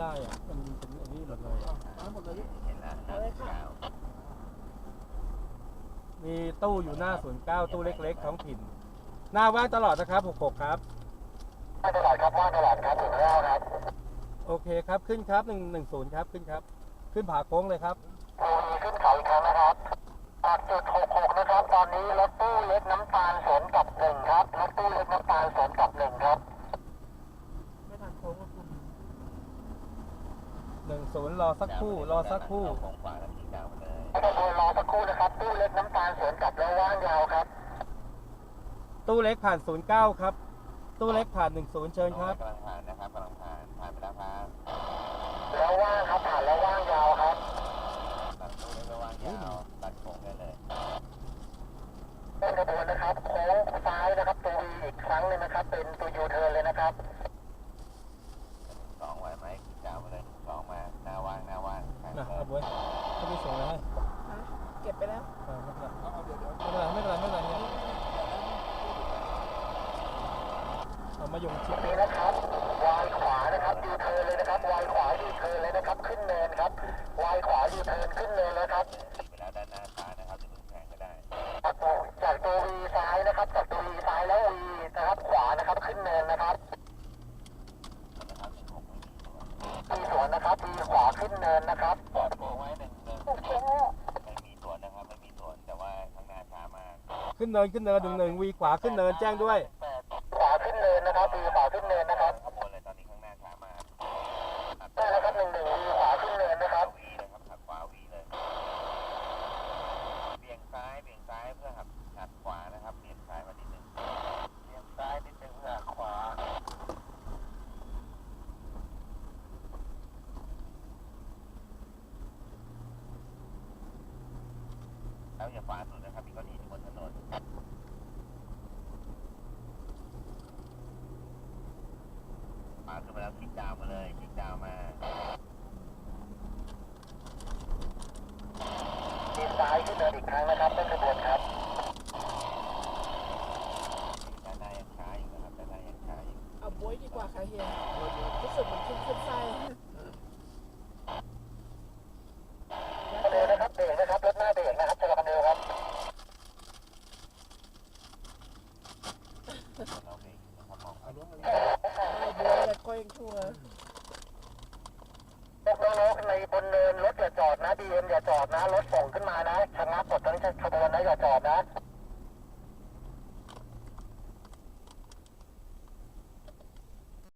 ได้อะมันเป็นอันนี้หมดเลยอะหมดเลยเห็นแล้วห้าสิบเก้ามีตู้อยู่หน้าศูนย์เก้าตู้เล็กๆท้องถิ่น หน้าว่างตลอดนะครับหกหกครับว่างตลอดครับว่างตลอดครับถึงแล้วครับโอเคครับขึ้นครับหนึ่งหนึ่งศูนย์ครับขึ้นครับ ขึ้นผาโค้งเลยครับ โอ้ยขึ้นเขาอีกครั้งนะครับจากจุด66นะครับ ตอนนี้รถตู้เล็กน้ำตาลสวนกับหนึ่งครับรถตู้เล็กน้ำตาลสวนกับหนึ่งครับ ไม่ทันโค้งก็คุณ หนึ่งศูนย์รอสักครู่ รอสักครู่ของขวาแล้วที่เก้ามาเลยขบวนรอสักครู่นะครับ ตู้เล็กน้ำตาลสวนกับแล้วว่างยาวครับ ตู้เล็กผ่านศูนย์เก้าครับ ตู้เล็กผ่านหนึ่งศูนย์เชิญครับกำลังผ่านนะครับกำลังผ่านผ่านไปแล้วครับแล้วว่างครับผ่านแล้วว่างยาวครับตัดตู้ได้ไม่ว่างยาวตัดโค้งได้เลยต้นขบวนนะครับโค้งซ้ายนะครับตัววีอีกครั้งหนึงนะครับ เป็นตัวยูเทิร์นเลยนะครับ เก็บไปแล้ว ไม่เป็นไรไม่เป็นไรไม่เป็นไรไม่เนี่ยเอามายงชิดนี่นะครับวายขวานะครับยูเทิร์นเลยนะครับวายขวายูเทิร์นเลยนะครับ ขึ้นเนินครับวายขวายูเทิร์นขึ้นเนินแล้วครับไปแล้วด้านหน้าช้านะครับจะพึ่งแข่งก็ได้จากตัวจากตัววีซ้ายนะครับจากตัววีซ้ายแล้ววีนะครับขวานะครับขึ้นเนินนะครับมีสวนนะครับวีขวาขึ้นเนินนะครับจ ขึ้นเนินขึ้นเนินหนึ่งหนึ่งวีขวาขึ้นเนินแจ้งด้วย ขวาขึ้นเนินนะครับวีขวาขึ้นเนินนะครับขบวนเลยตอนนี้ข้างหน้าช้ามากได้แล้วครับหนึ่งหนึ่งวีขวาขึ้นเนินนะครับวีเลยครับหักขวาวีเลยเบี่ยงซ้ายเบี่ยงซ้ายเพื่อหักหักขวานะครับเบี่ยงซ้ายมานิดนึงเบี่ยงซ้ายนิดนึงเพื่อหักขวาแล้วอย่าขวาสุดนะครับมีก้อนหินอยู่บนถนน ขวาขึ้นมาแล้วคลิกดาวน์มาเลยคลิกดาวน์มาวีซ้ายขึ้นเนินอีกครั้งนะครับต้นขบวนครับด้านหน้ายังช้าอยู่นะครับด้านหน้ายังช้าอยู่เอาบวยดีกว่าค่ะเฮียรู้สึกเหมือนขึ้นขึ้นไส้ เร็วนะครับเบรกนะครับรถหน้าเบรกนะครับชะลอกันเร็วครับ เราเองนะครับมองไป ไอ้บวย เลยก็ยังชั่วพวกน้องๆในบนเนินรถอย่าจอดนะดีเอ็มอย่าจอดนะ รถส่งขึ้นมานะชะงัก